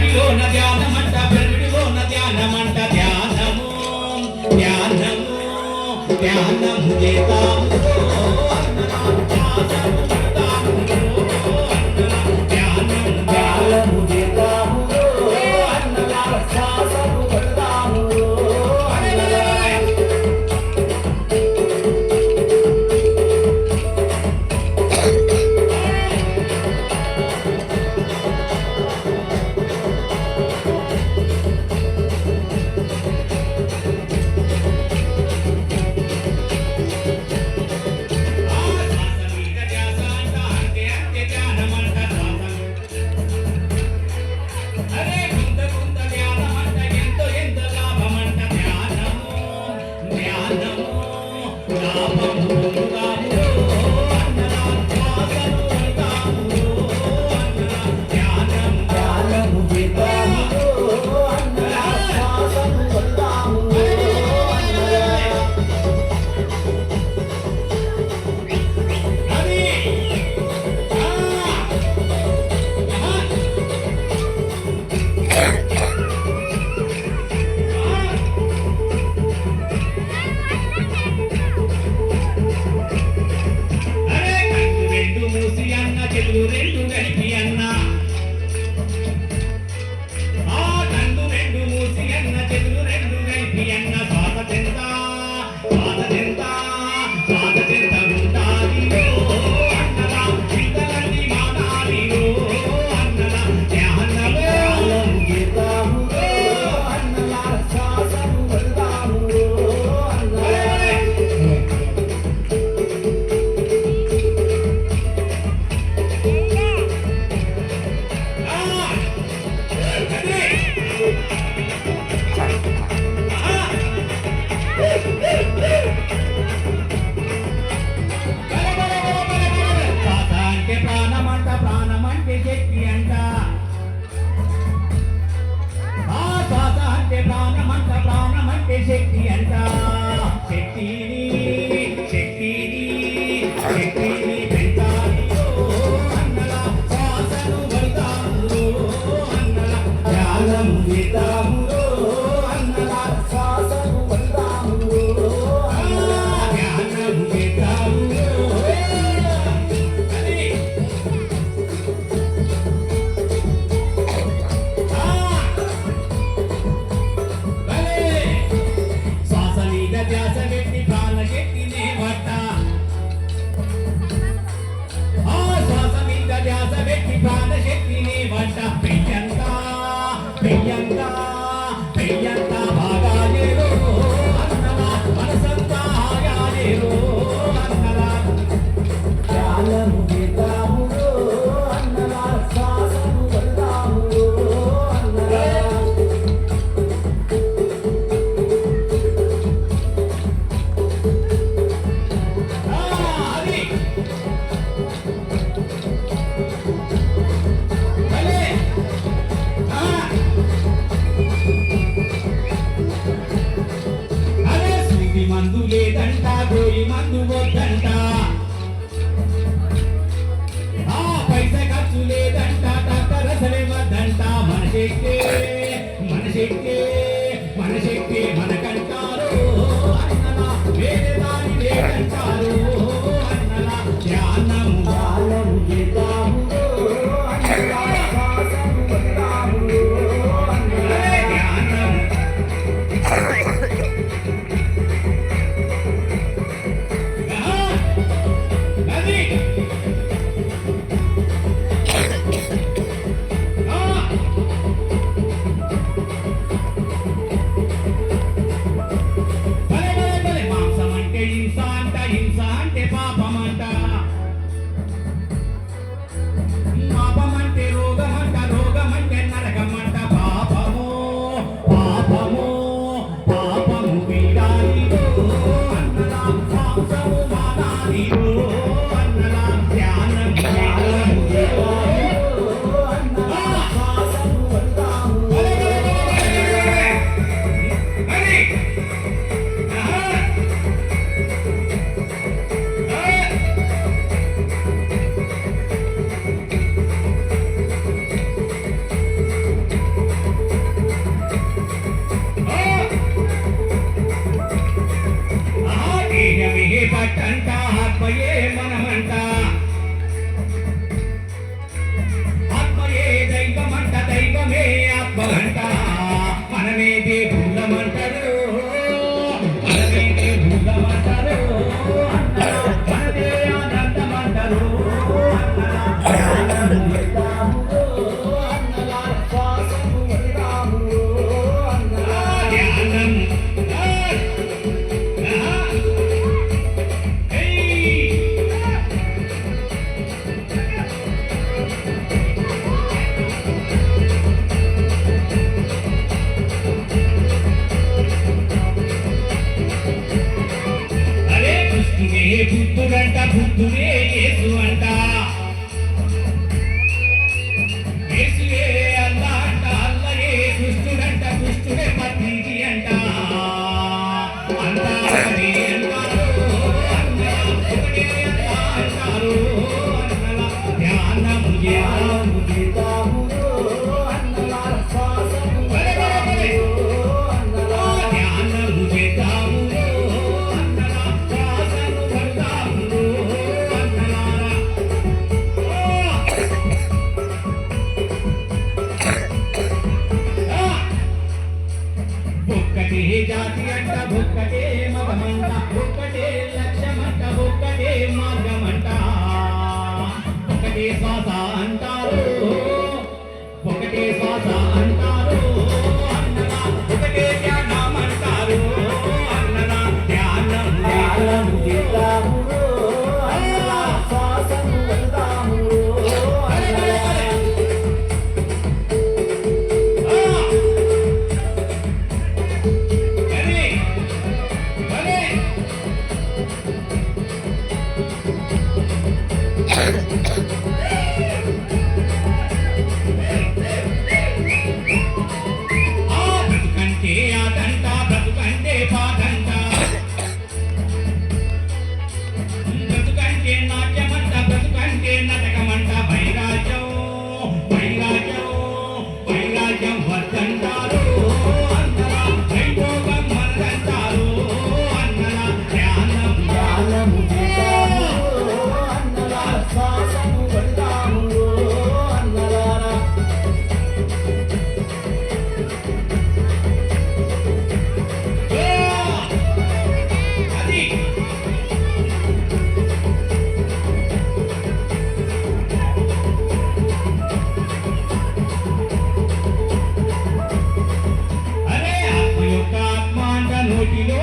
పెరడిలోన ధ్యానమంట పెరడిలోన ధ్యానమంట. ధ్యానము ధ్యానము ధ్యానము చేతాము ధ్యానము. Deus. మనకంటారు ఆయన వేరే దాని లేదంటారు การถูกตรงนี้ Jamaica.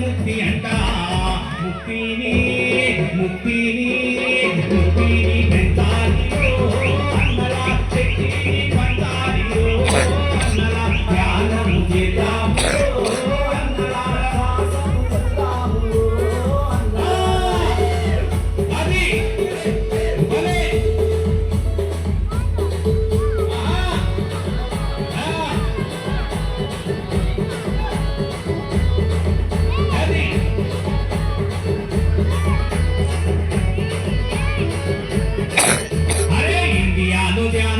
ముక్తి అంట ముక్తిని ముక్తిని go down.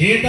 చేత